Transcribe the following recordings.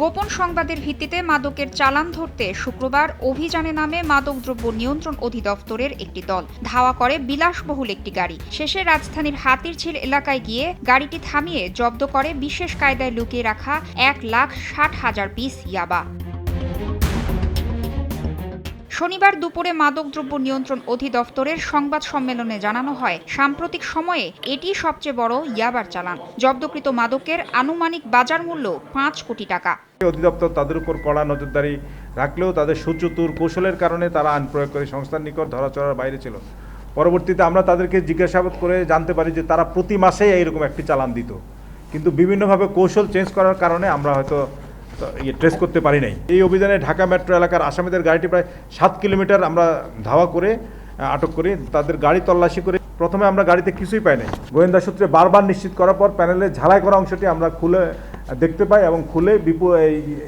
গোপন সংবাদের ভিত্তিতে মাদকের চালান ধরতে শুক্রবার অভিযানে নামে মাদকদ্রব্য নিয়ন্ত্রণ অধিদপ্তরের একটি দল। ধাওয়া করে বিলাসবহুল একটি গাড়ি। শেষে রাজধানীর হাতিরঝিল এলাকায় গিয়ে গাড়িটি থামিয়ে জব্দ করে বিশেষ কায়দায় লুকিয়ে রাখা এক লাখ ষাট হাজার পিস ইয়াবা। শনিবার দুপুরে মাদকদ্রব্য নিয়ন্ত্রণ অধিদপ্তরের সংবাদ সম্মেলনে জানানো হয়, সাম্প্রতিক সময়ে এটি সবচেয়ে বড় ইয়াবার চালান। জব্দকৃত মাদকের আনুমানিক বাজার মূল্য পাঁচ কোটি টাকা। অধিদপ্তর তাদের উপর কড়া নজরদারি রাখলেও তাদের সুচতুর কৌশলের কারণে তারা আইন প্রয়োগকারী সংস্থার নিকট ধরাচড়ার বাইরে ছিল। পরবর্তীতে আমরা তাদেরকে জিজ্ঞাসাবাদ করে জানতে পারি যে তারা প্রতি মাসে এইরকম একটি চালান দিত। কিন্তু বিভিন্নভাবে কৌশল চেঞ্জ করার কারণে আমরা হয়তো ইয়ে ট্রেস করতে পারি নাই। এই অভিযানে ঢাকা মেট্রো এলাকার আসামিদের গাড়িটি প্রায় সাত কিলোমিটার আমরা ধাওয়া করে আটক করি তাদের গাড়ি তল্লাশি করে প্রথমে আমরা গাড়িতে কিছুই পাই নাই। গোয়েন্দা সূত্রে বারবার নিশ্চিত করার পর প্যানেলের ঝালাই করা অংশটি আমরা খুলে দেখতে পাই এবং খুলে বিপুল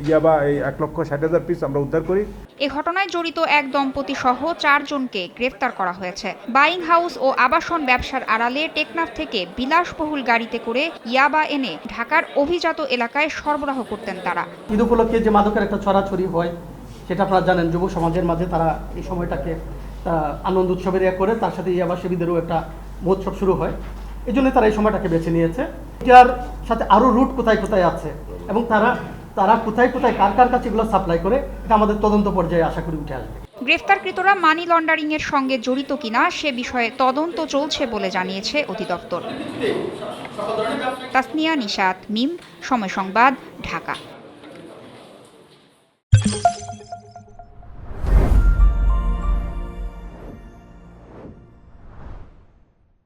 ইয়াবা এই এক লক্ষ ষাট হাজার পিস আমরা উদ্ধার করি। এ ঘটনায় জড়িত এক দম্পতি সহ চারজনকে গ্রেফতার করা হয়েছে। বাইং হাউস ও আবাসন ব্যবসার আড়ালে টেকনাফ থেকে বিলাসবহুল গাড়িতে করে ইয়াবা এনে ঢাকার অভিজাত এলাকায় সরবরাহ করতেন তারা। ঈদ উপলক্ষে যে মাদকের একটা ছড়াছড়ি হয় সেটা আপনারা জানেন যুব সমাজের মাঝে তারা এই সময়টাকে আনন্দ উৎসবের এক করে তার সাথে ইয়াবা শিবিদেরও একটা মহোৎসব শুরু হয়। এই জন্য তারা এই সময়টাকে বেছে নিয়েছে। এটার সাথে আরও রুট কোথায় কোথায় আছে এবং তারা তারা কোথায় কোথায় কার কার কাছে এগুলো সাপ্লাই করে, এটা আমাদের তদন্ত পর্যায়ে আশা করি উঠে আসবে। গ্রেফতারকৃতরা মানি লন্ডারিং এর সঙ্গে জড়িত কিনা সে বিষয়ে তদন্ত চলছে বলে জানিয়েছে অধিদপ্তর। তাসনিয়া নিশাত, মিম, সময় সংবাদ, ঢাকা।